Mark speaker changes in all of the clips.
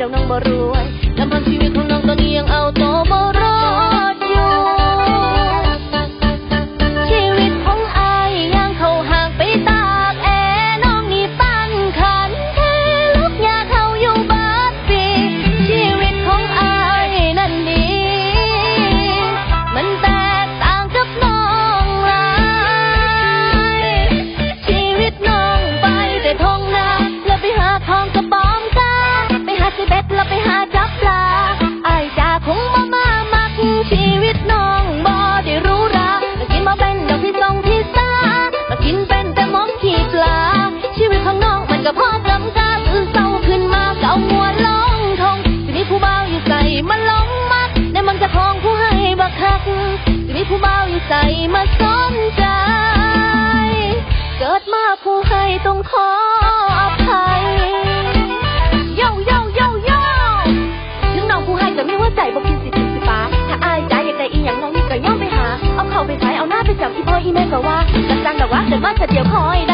Speaker 1: ดอกน้องบ่รวยลำพังชี ก็พอกำกาตื่นเศร้าขึ้นมาก็เอามัวลงทงจะมีผู้เบ่าอยู่ใส่มาลงมักในมันจะคองผู้ให้บักคักจะมีผู้เบ่าอยู่ใส่มาสนใจ เกิดมาผู้ให้ต้องขออภัยโยโยโยโยถึงน้องผู้ให้จะมีหัวใจบ่กินสิถึงสิฟ้าถ้าอายใจอยากได้อีหยังน้องนี่ก็ย่อมไปหา เอาเข้าไปใช้เอาหน้าไปจับอีพ่ออีแม่ก็ว่าจังจังแต่ว่าเกิดมาจะเดียวคอยได้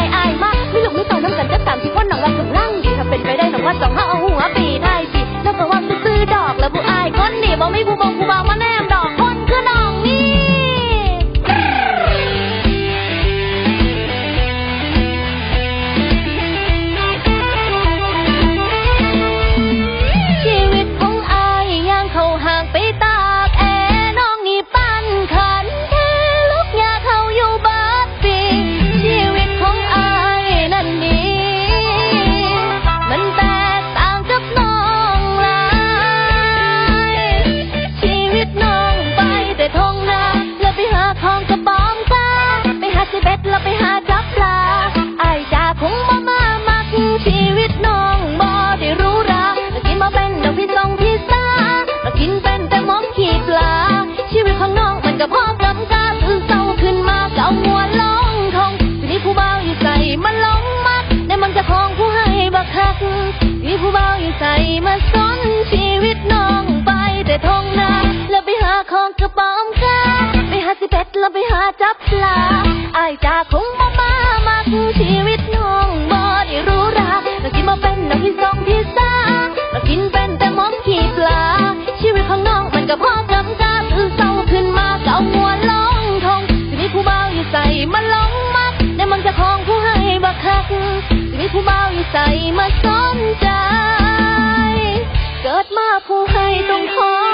Speaker 1: หาจับปลาไอายจาคงบ่มามักชีวิตน้องบ่ได้รู้ราแล้วกินมาเป็นดอกพี่ทรงพี่สาแล้วกินเป็นแต่มอมขี้ปลา ชีวิตของน้องมันก็พอกำกาตื่นเศร้าขึ้นมาเก็เอามัวลงทงทีนี้ผู้เบ่าอยู่ใส่มาลงมักในมันจะคองผู้ให้บักคักมีผู้เบ่าอยู่ใส่มาสน อายจาคงบ่มามักชีวิตน้องบ่ได้รู้ราแล้วกินมาเป็นดอกที่สองที่สามแล้วกินเป็นแต่มอมขี้ปลา ชีวิตของน้องมันก็พอกำกาตื่นเศร้าขึ้นมาเก็เอามัวลงทองทีนี้ผู้บ่าวอยู่ใส่มาลงมักในมันจะคองผู้ให้บักคักทีนี้ผู้บ่าวอยู่ใส่มาสนใจ เกิดมาผู้ให้ต้องขอ